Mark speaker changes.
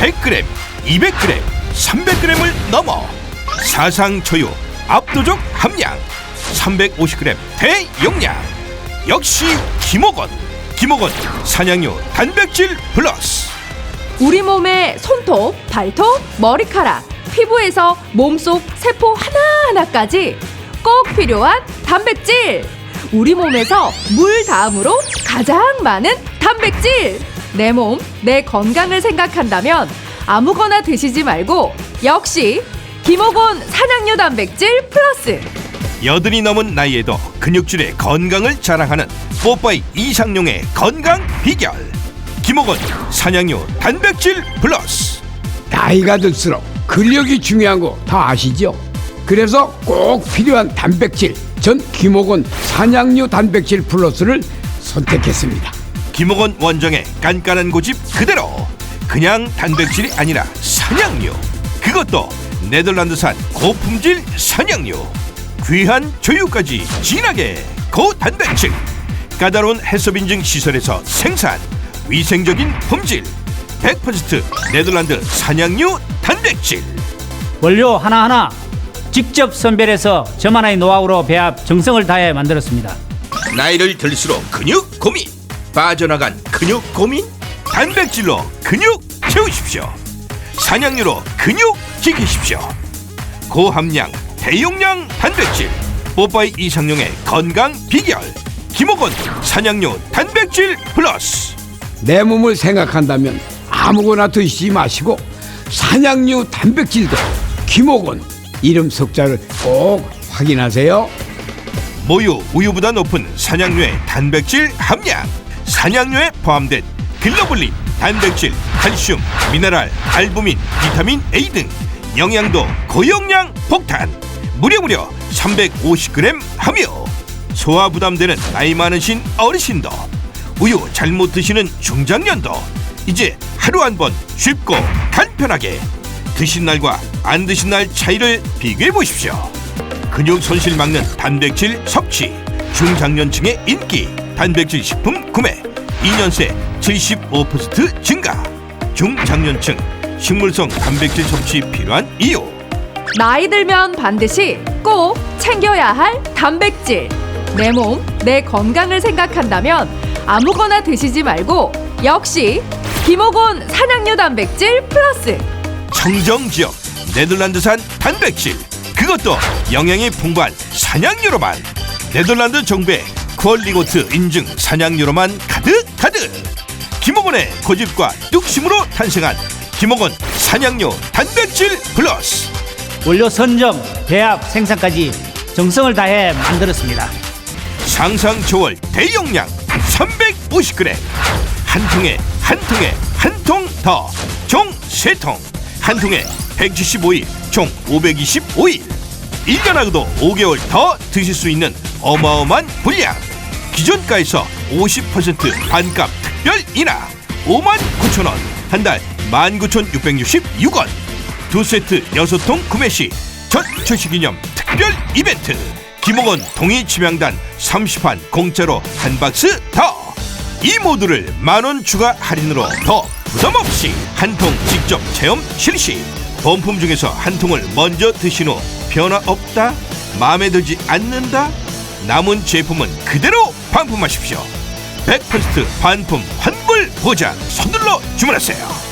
Speaker 1: 100g, 200g, 300g을 넘어 사상 초유 압도적 함량 350g 대용량 역시 김옥원 김옥원 사냥류 단백질 플러스
Speaker 2: 우리 몸의 손톱, 발톱, 머리카락, 피부에서 몸속 세포 하나하나까지 꼭 필요한 단백질. 우리 몸에서 물 다음으로 가장 많은 단백질. 내 몸, 내 건강을 생각한다면 아무거나 드시지 말고 역시 김호곤 산양류 단백질 플러스.
Speaker 1: 여든이 넘은 나이에도 근육질의 건강을 자랑하는 뽀빠이 이상용의 건강 비결 김옥원 사냥류 단백질 플러스
Speaker 3: 나이가 들수록 근력이 중요한 거 다 아시죠? 그래서 꼭 필요한 단백질 전 김옥원 산양류 단백질 플러스를 선택했습니다.
Speaker 1: 김옥원 원정의 깐깐한 고집 그대로. 그냥 단백질이 아니라 사냥류. 그것도 네덜란드산 고품질 사냥류. 귀한 조유까지 진하게 고단백질. 까다로운 해썹 인증 시설에서 생산 위생적인 품질. 100% 네덜란드 사냥류 단백질.
Speaker 4: 원료 하나하나 직접 선별해서 저만의 노하우로 배합 정성을 다해 만들었습니다.
Speaker 1: 나이를 들수록 근육 고민 빠져나간 근육 고민? 단백질로 근육 채우십시오. 사냥류로 근육 지키십시오. 고함량 대용량 단백질. 뽀빠이 이상용의 건강 비결. 김옥원 사냥류 단백질 플러스.
Speaker 3: 내 몸을 생각한다면 아무거나 드시지 마시고 산양류 단백질도 김옥원 이름 석자를 꼭 확인하세요.
Speaker 1: 모유 우유보다 높은 사냥류의 단백질 함량 사냥류에 포함된 글로블린 단백질 칼슘 미네랄 알부민 비타민 A 등 영양도 고용량 폭탄. 무려 무려 350g 함유. 소화 부담되는 나이 많으신 어르신도 우유 잘못 드시는 중장년도 이제 하루 한 번 쉽고 간편하게 드신 날과 안 드신 날 차이를 비교해 보십시오. 근육 손실 막는 단백질 섭취 중장년층의 인기 단백질 식품 구매. 2년 새 75% 증가. 중장년층 식물성 단백질 섭취 필요한 이유.
Speaker 2: 나이 들면 반드시 꼭 챙겨야 할 단백질. 내 몸, 내 건강을 생각한다면 아무거나 드시지 말고 역시 김호곤 산양류 단백질 플러스.
Speaker 1: 청정 지역 네덜란드산 단백질. 그것도 영양이 풍부한 사냥류로만. 네덜란드 정부의 퀄리고트 인증 사냥류로만 가득 가득. 김호곤의 고집과 뚝심으로 탄생한 김호곤 사냥류 단백질 플러스.
Speaker 4: 원료 선정, 배합, 생산까지 정성을 다해 만들었습니다.
Speaker 1: 상상 초월 대용량 350g 한 통에 한 통에 한 통 더. 총 세 통. 한 통에 175일 총 525일. 1년 하고도 5개월 더 드실 수 있는 어마어마한 분량 기존가에서 50% 반값 특별 인하 5만 9천 원 한 달 19,666원. 두 세트 여섯 통 구매 시전 출시 기념 특별 이벤트. 김홍원 동의 치명단 30판 공짜로 한 박스 더. 이 모두를 만원 추가 할인으로 더 부담 없이 한 통 직접 체험 실시. 본품 중에서 한 통을 먼저 드신 후 변화 없다 마음에 들지 않는다 남은 제품은 그대로 반품하십시오. 100% 반품 환불 보장 서둘러 주문하세요